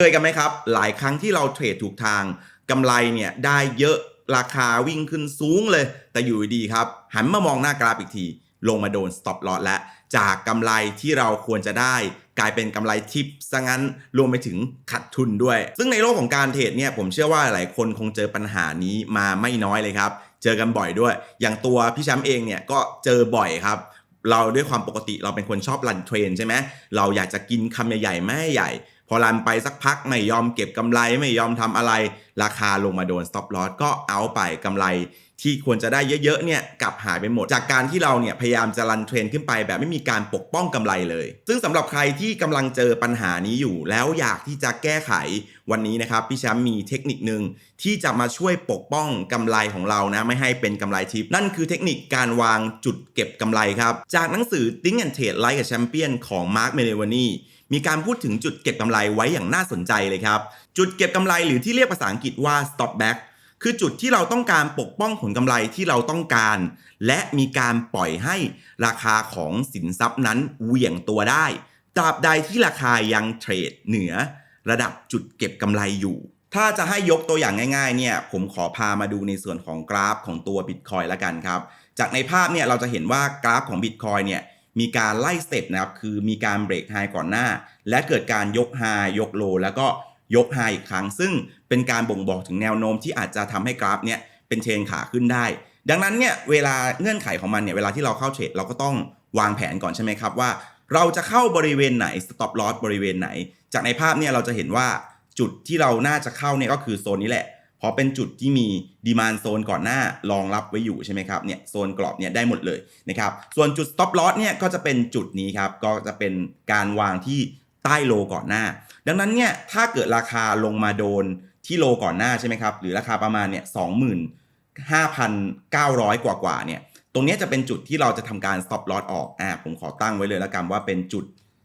เคยกันไหมครับ หลายครั้งที่เราเทรดถูกทางกำไรเนี่ยได้เยอะราคาวิ่งขึ้นสูงเลย แต่อยู่ดีครับ หันมามองหน้ากราฟอีกที ลงมาโดน stop loss และ จากกำไรที่เราควรจะได้ กลายเป็นกำไรทิปซะงั้นรวมไปถึงขาดทุนด้วย ซึ่งในโลกของการเทรดเนี่ยผมเชื่อว่าหลายคนคงเจอปัญหานี้มาไม่น้อยเลยครับ เจอกันบ่อยด้วย อย่างตัวพี่แชมป์เองเนี่ยก็เจอบ่อยครับเราด้วยความปกติเราเป็นคนชอบรันเทรนใช่ไหมเราอยากจะกินคำใหญ่ๆไม่ใหญ่ พอรันไปสักพักไม่ยอมเก็บกำไรไม่ยอมทำอะไร ราคาลงมาโดน stop loss ก็เอาไปกำไรที่ควรจะได้เยอะๆเนี่ยกลับหายไปหมด จากการที่เราเนี่ยพยายามจะรันเทรนขึ้นไปแบบไม่มีการปกป้องกำไรเลย ซึ่งสำหรับใครที่กำลังเจอปัญหานี้อยู่ แล้วอยากที่จะแก้ไขวันนี้นะครับพี่แชมป์มีเทคนิคหนึ่งที่จะมาช่วยปกป้องกำไรของเรานะไม่ให้เป็นกำไรทิป นั่นคือเทคนิคการวางจุดเก็บกำไรครับ จากหนังสือ Think and Trade Like a Champion ของ Mark m e l e v a n i มีการพูดถึงจุดเก็บกำไรไว้อย่างน่าสนใจเลยครับ จุดเก็บกำไรหรือที่เรียกภาษาอังกฤษว่า stop back คือจุดที่เราต้องการปกป้องผลกำไรที่เราต้องการ และมีการปล่อยให้ราคาของสินทรัพย์นั้นเหวี่ยงตัวได้ตราบใดที่ราคายังเทรดเหนือ ระดับจุดเก็บกำไรอยู่ ถ้าจะให้ยกตัวอย่างง่ายๆเนี่ยผมขอพามาดูในส่วนของกราฟของตัว Bitcoin ละกันครับ จากในภาพเนี่ยเราจะเห็นว่ากราฟของ Bitcoin เนี่ย มีการไล่สเต็ปนะครับ คือมีการเบรกไฮก่อนหน้า และเกิดการยกไฮยกโล แล้วก็ยกไฮอีกครั้ง ซึ่งเป็นการบ่งบอกถึงแนวโน้มที่อาจจะทำให้กราฟเนี่ยเป็นเทรนขาขึ้นได้ ดังนั้นเนี่ยเวลาเงื่อนไขของมันเนี่ยเวลาที่เราเข้าเทรดเราก็ต้องวางแผนก่อนใช่ไหมครับว่า เราจะเข้าบริเวณไหน stop loss บริเวณไหน จากในภาพเนี่ยเราจะเห็นว่าจุดที่เราน่าจะเข้าเนี่ยก็คือโซนนี้แหละ เพราะเป็นจุดที่มีดีมานโซนก่อนหน้ารองรับไว้อยู่ใช่ไหมครับเนี่ยโซนกรอบเนี่ยได้หมดเลยนะครับส่วนจุด stop loss เนี่ยก็จะเป็นจุดนี้ครับก็จะเป็นการวางที่ใต้โลก่อนหน้า ดังนั้นเนี่ยถ้าเกิดราคาลงมาโดนที่โลก่อนหน้าใช่ไหมครับหรือราคาประมาณเนี่ยสองหมื่นห้าพันเก้าร้อยกว่ากว่าเนี่ยตรงนี้จะเป็นจุดที่เราจะทำการ stop loss ออกอ่าผมขอตั้งไว้เลยแล้วกันว่าเป็นจุด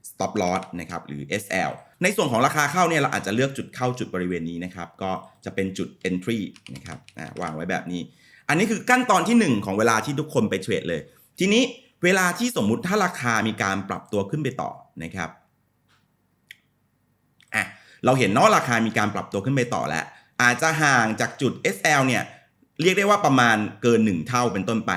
stop loss นะครับหรือ SL ในส่วนของราคาเข้าเนี่ยเราอาจจะเลือกจุดเข้าจุดบริเวณนี้นะครับ ก็จะเป็นจุด entry นะครับวางไว้แบบนี้ อันนี้คือขั้นตอนที่ 1 ของเวลาที่ทุกคนไปเทรดเลย ทีนี้เวลาที่สมมุติถ้าราคามีการปรับตัวขึ้นไปต่อนะครับอะเราเห็นเนาะราคามีการปรับตัวขึ้นไปต่อแล้ว อาจจะห่างจากจุด SL เนี่ยเรียกได้ว่าประมาณเกิน 1 เท่าเป็นต้นไป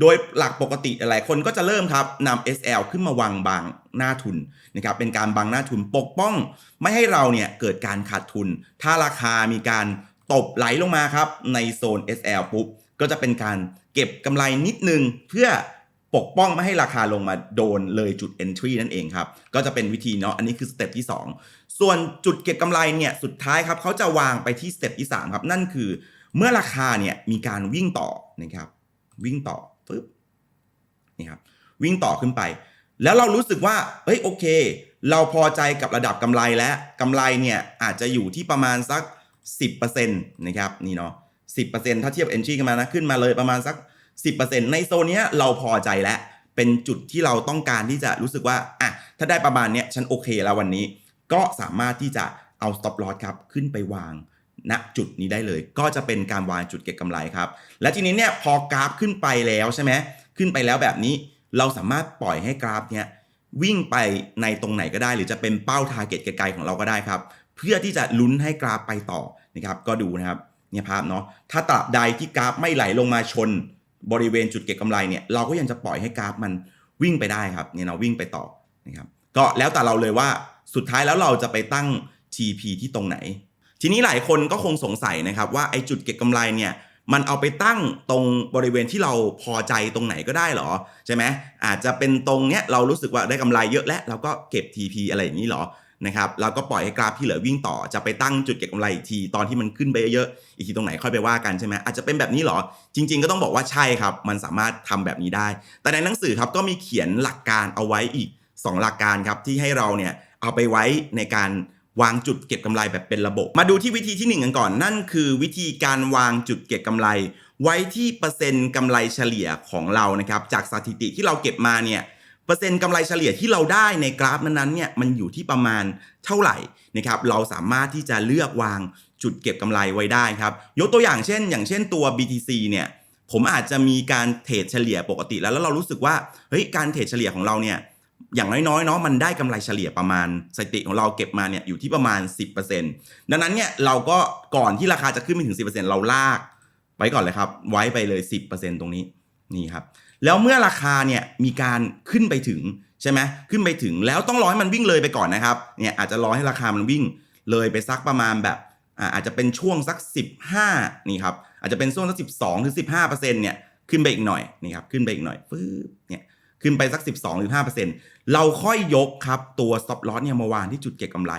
โดยหลักปกติหลายคนก็จะเริ่มครับนำ SL ขึ้นมาวางบางหน้าทุนนะครับเป็นการบังหน้าทุนปกป้อง ไม่ให้เราเนี่ยเกิดการขาดทุน ถ้าราคามีการตบไหลลงมาครับในโซน SL ปุ๊บก็จะเป็นการเก็บกำไรนิดนึงเพื่อปกป้องไม่ให้ราคาลงมาโดนเลยจุด entry นั่นเองครับ ก็จะเป็นวิธีเนาะอันนี้คือสเต็ปที่ 2 ส่วนจุดเก็บกำไรเนี่ยสุดท้ายครับเขาจะวางไปที่สเต็ปที่3ครับนั่นคือ เมื่อราคาเนี่ยมีการวิ่งต่อนะครับวิ่งต่อ ปึ๊บนี่ครับวิ่งต่อขึ้นไป แล้วเรารู้สึกว่าเฮ้ยโอเค เราพอใจกับระดับกำไรแล้วกำไรเนี่ยอาจจะอยู่ที่ประมาณสัก 10%นะครับนี่เนาะ10%ถ้าเทียบ entry กันมานะขึ้นมาเลยประมาณสัก 10%ในโซนเนี้ยเราพอใจแล้วเป็นจุดที่เราต้องการที่จะรู้สึกว่าอะถ้าได้ประมาณเนี้ยฉันโอเคแล้ววันนี้ ก็สามารถที่จะเอา stop loss ครับขึ้นไปวาง ณจุดนี้ได้เลย ก็จะเป็นการวางจุดเก็งกำไรครับ และทีนี้เนี่ยพอกราฟขึ้นไปแล้วใช่ไหมขึ้นไปแล้วแบบนี้ เราสามารถปล่อยให้กราฟเนี่ยวิ่งไปในตรงไหนก็ได้ หรือจะเป็นเป้าทาร์เก็ตไกลๆของเราก็ได้ครับ เพื่อที่จะลุ้นให้กราฟไปต่อนะครับก็ดูนะครับเนี่ยภาพเนาะถ้าตราบใดที่กราฟไม่ไหลลงมาชนบริเวณจุดเก็งกำไรเนี่ยเราก็ยังจะปล่อยให้กราฟมันวิ่งไปได้ครับเนี่ยเราวิ่งไปต่อนะครับก็แล้วแต่เราเลยว่าสุดท้ายแล้วเราจะไปตั้ง TP ที่ตรงไหน ทีนี้หลายคนก็คงสงสัยนะครับว่าไอ้จุดเก็บกำไรเนี่ยมันเอาไปตั้งตรงบริเวณที่เราพอใจตรงไหนก็ได้เหรอใช่ไหมอาจจะเป็นตรงเนี้ยเรารู้สึกว่าได้กำไรเยอะแล้วเราก็เก็บ TP อะไรอย่างนี้เหรอนะครับเราก็ปล่อยให้กราฟที่เหลือวิ่งต่อจะไปตั้งจุดเก็บกำไรอีกทีตอนที่มันขึ้นไปเยอะๆอีกทีตรงไหนค่อยไปว่ากันใช่ไหมอาจจะเป็นแบบนี้เหรอ จริง ๆ ก็ต้องบอกว่าใช่ครับ มันสามารถทำแบบนี้ได้ แต่ในหนังสือครับก็มีเขียนหลักการเอาไว้อีก 2 หลักการครับที่ให้เราเนี่ยเอาไปไว้ในการ วางจุดเก็บกำไรแบบเป็นระบบ มาดูที่วิธีที่1กันก่อน นั่นคือวิธีการวางจุดเก็บกำไร ไว้ที่เปอร์เซ็นต์กำไรเฉลี่ยของเรานะครับจากสถิติที่เราเก็บมาเนี่ยเปอร์เซ็นต์กำไรเฉลี่ยที่เราได้ในกราฟนั้นๆเนี่ยมันอยู่ที่ประมาณเท่าไหร่นะครับเราสามารถที่จะเลือกวางจุดเก็บกำไรไว้ได้ครับ ยกตัวอย่างเช่น อย่างเช่นตัว BTC เนี่ยผมอาจจะมีการเทรดเฉลี่ยปกติแล้วแล้วเรารู้สึกว่าเฮ้ยการเทรดเฉลี่ยของเราเนี่ย อย่างน้อยๆเนาะมันได้กำไรเฉลี่ยประมาณสถิติของเราเก็บมาเนี่ยอยู่ที่ประมาณ 10%ดังนั้นเนี่ยเราก็ก่อนที่ราคาจะขึ้นไปถึง 10%เราลากไว้ก่อนเลยครับ ไว้ไปเลย 10%ตรงนี้นี่ครับ แล้วเมื่อราคาเนี่ยมีการขึ้นไปถึงใช่ไหมขึ้นไปถึงแล้วต้องรอให้มันวิ่งเลยไปก่อนนะครับเนี่ยอาจจะรอให้ราคามันวิ่งเลยไปสักประมาณแบบอาจจะเป็นช่วงสัก 15นี่ครับอาจจะเป็นช่วงสัก12ถึง15%เนี่ยขึ้นไปอีกหน่อยนี่ครับขึ้นไปอีกหน่อยฟืบเนี่ย ขึ้นไปสัก 12ถึง5%เราค่อยยกครับตัว stop loss เนี่ยมาวางที่จุดเก็งกำไร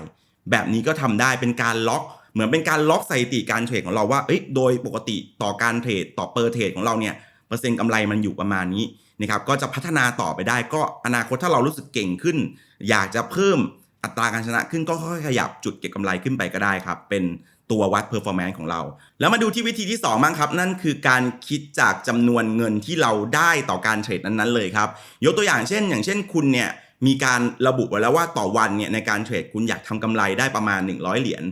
แบบนี้ก็ทำได้เป็นการล็อก เหมือนเป็นการล็อกสถิติการเทรดของเราว่าเอ้ยโดยปกติต่อการเทรดต่อเปอร์เทรดของเราเนี่ยเปอร์เซ็นต์กำไรมันอยู่ประมาณนี้นะครับก็จะพัฒนาต่อไปได้ก็อนาคตถ้าเรารู้สึกเก่งขึ้น อยากจะเพิ่มอัตราการชนะขึ้นก็ค่อยๆขยับจุดเก็งกำไรขึ้นไปก็ได้ครับเป็น ตัววัด performance ของเรา แล้วมาดูที่วิธีที่2บ้างครับ นั่นคือการคิดจากจำนวนเงินที่เราได้ต่อการเทรดนั้นๆเลยครับ ยกตัวอย่างเช่น อย่างเช่นคุณเนี่ยมีการระบุไว้แล้วว่าต่อวันเนี่ยในการเทรดคุณอยากทำกำไรได้ประมาณ 100 เหรียญ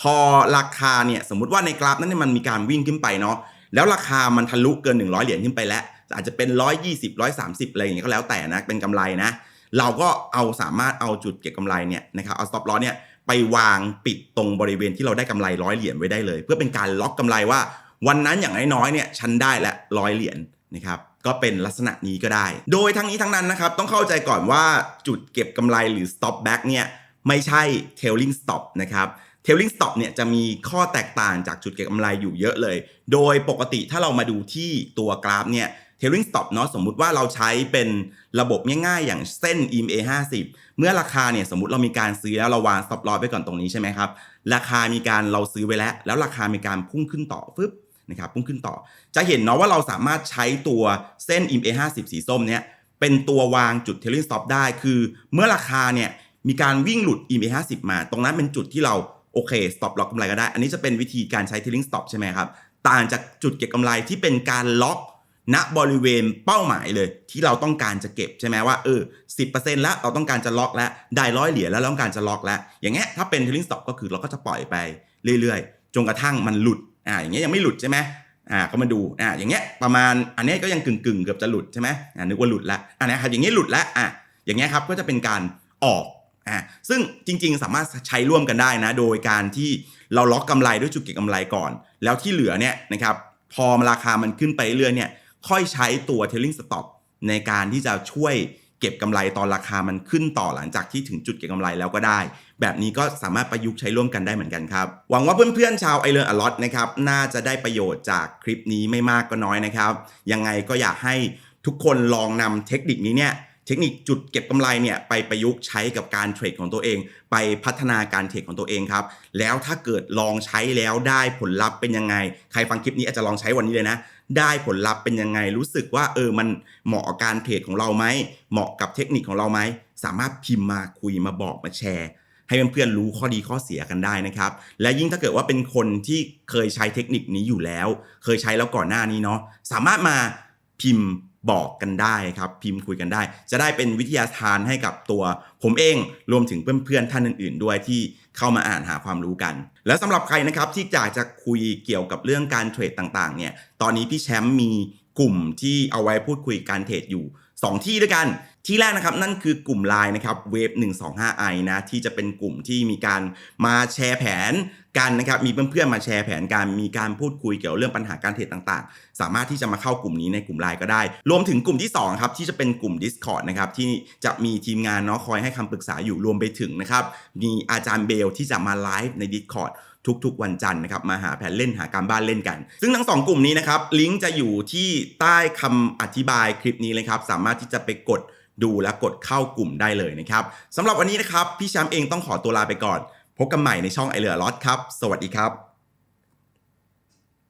พอราคาเนี่ยสมมุติว่าในกราฟนั้นเนี่ยมันมีการวิ่งขึ้นไปเนาะแล้วราคามันทะลุเกิน 100 เหรียญขึ้นไปแล้ว อาจจะเป็น 120 130 อะไรอย่างเงี้ยก็แล้วแต่นะเป็นกำไรนะ เราก็เอาสามารถเอาจุดเก็งกำไรเนี่ยนะครับเอา stop loss เนี่ย ไปวางปิดตรงบริเวณที่เราได้กำไรร้อยเหรียญไว้ได้เลย เพื่อเป็นการล็อกกำไรว่า วันนั้นอย่างน้อยๆเนี่ยฉันได้ละร้อยเหรียญนะครับก็เป็นลักษณะนี้ก็ได้ โดยทั้งนี้ทั้งนั้นนะครับต้องเข้าใจก่อนว่าจุดเก็บกำไรหรือ stop back เนี่ยไม่ใช่ tailing stop นะครับ tailing stop เนี่ยจะมีข้อแตกต่างจากจุดเก็งกำไรอยู่เยอะเลย โดยปกติถ้าเรามาดูที่ตัวกราฟเนี่ย tailing stop เนาะสมมุติว่าเราใช้เป็นระบบง่ายๆ อย่างเส้น EMA 50 เมื่อราคาเนี่ยสมมติเรามีการซื้อแล้วเราวาง stop loss ไว้ก่อนตรงนี้ใช่ไหมครับ ราคามีการเราซื้อไว้แล้ว แล้วราคามีการพุ่งขึ้นต่อฟึบนะครับพุ่งขึ้นต่อ จะเห็นเนาะว่าเราสามารถใช้ตัวเส้น EMA 50 สีส้มเนี่ยเป็นตัววางจุด tailing stop ได้ คือ เมื่อราคาเนี่ยมีการวิ่งหลุด EMA 50 มา ตรงนั้นเป็นจุดที่เราโอเค stop ล็อกกำไรก็ได้ อันนี้จะเป็นวิธีการใช้ tailing stop ใช่ไหมครับ ต่างจากจุดเก็บกำไรที่เป็นการล็อก ณบริเวณเป้าหมายเลยที่เราต้องการจะเก็บใช่ไหมว่าเออสิแล้วเราต้องการจะล็อกแล้วได้ร้อยเหรียญแล้วเราต้องการจะล็อกแล้ว อย่างเงี้ยถ้าเป็น trailing stop ก็คือเราก็จะปล่อยไปเรื่อยๆ จนกระทั่งมันหลุดอ่าอย่างเงี้ยยังไม่หลุดใช่ไหมอ่าก็มาดูอ่าอย่างเงี้ยประมาณอันนี้ก็ยังกึ่งกึ่งๆเกือบจะหลุดใช่ไหมอ่านึกว่าหลุดแล้วอันนี้ครับอย่างเงี้ยหลุดแล้วอะอย่างเงี้ยครับก็จะเป็นการออกอ่าซึ่งจริง ๆ สามารถใช้ร่วมกันได้นะ โดยการที่เราล็อกกำไรด้วยจุดเก็งกำไรก่อน แล้วที่เหลือเนี่ยนะครับพอราคามันขึ้นไปเรื่อยเนี่ย ค่อยใช้ตัว tailing stop ในการที่จะช่วยเก็บกำไรตอนราคามันขึ้นต่อหลังจากที่ถึงจุดเก็บกำไรแล้วก็ได้ แบบนี้ก็สามารถประยุกต์ใช้ร่วมกันได้เหมือนกันครับ หวังว่าเพื่อนๆชาวไอเลอ n อลอตนะครับน่าจะได้ประโยชน์จากคลิปนี้ไม่มากก็น้อยนะครับ ยังไงก็อยากให้ทุกคนลองนำเทคนิคนี้เนี่ย เทคนิคจุดเก็บกำไรเนี่ยไปประยุกต์ใช้กับการเทรดของตัวเอง ไปพัฒนาการเทรดของตัวเองครับ แล้วถ้าเกิดลองใช้แล้วได้ผลลัพธ์เป็นยังไง ใครฟังคลิปนี้อาจจะลองใช้วันนี้เลยนะ ได้ผลลัพธ์เป็นยังไง รู้สึกว่าเออมันเหมาะกับการเทรดของเราไหม เหมาะกับเทคนิคของเราไหม สามารถพิมพ์มาคุยมาบอกมาแชร์ ให้เพื่อนๆรู้ข้อดีข้อเสียกันได้นะครับ และยิ่งถ้าเกิดว่าเป็นคนที่เคยใช้เทคนิคนี้อยู่แล้ว เคยใช้แล้วก่อนหน้านี้เนาะ สามารถมาพิมพ์ บอกกันได้ครับ พิมพ์คุยกันได้ จะได้เป็นวิทยาทานให้กับตัวผมเองรวมถึงเพื่อนๆท่านอื่น ๆ ด้วยที่เข้ามาอ่านหาความรู้กัน และสำหรับใครนะครับที่อยากจะคุยเกี่ยวกับเรื่องการเทรดต่างๆเนี่ยตอนนี้พี่แชมป์มีกลุ่มที่เอาไว้พูดคุยการเทรดอยู่ 2 ที่ด้วยกัน ที่แรกนะครับนั่นคือกลุ่มไลน์นะครับเวฟ125 i นะที่จะเป็นกลุ่มที่มีการมาแชร์แผนกันนะครับมีเพื่อนๆมาแชร์แผนการมีการพูดคุยเกี่ยวเรื่องปัญหาการเทรดต่างๆ สามารถที่จะมาเข้ากลุ่มนี้ในกลุ่มไลน์ก็ได้ รวมถึงกลุ่มที่2ครับที่จะเป็นกลุ่ม Discord นะครับที่จะมีทีมงานเนาะคอยให้คำปรึกษาอยู่รวมไปถึงนะครับมีอาจารย์เบลที่จะมาไลฟ์ใน Discord ทุกๆ วันจันทร์นะครับมาหาแผนเล่นหาการบ้านเล่นกัน ซึ่งทั้ง 2 กลุ่มนี้นะครับลิงก์จะอยู่ที่ใต้คำอธิบายคลิปนี้เลยครับ สามารถที่จะไปกดดูและกดเข้ากลุ่มได้เลยนะครับสำหรับวันนี้นะครับพี่แชมป์เองต้องขอตัวลาไปก่อน พบกันใหม่ในช่องไอเรือลอตครับ สวัสดีครับ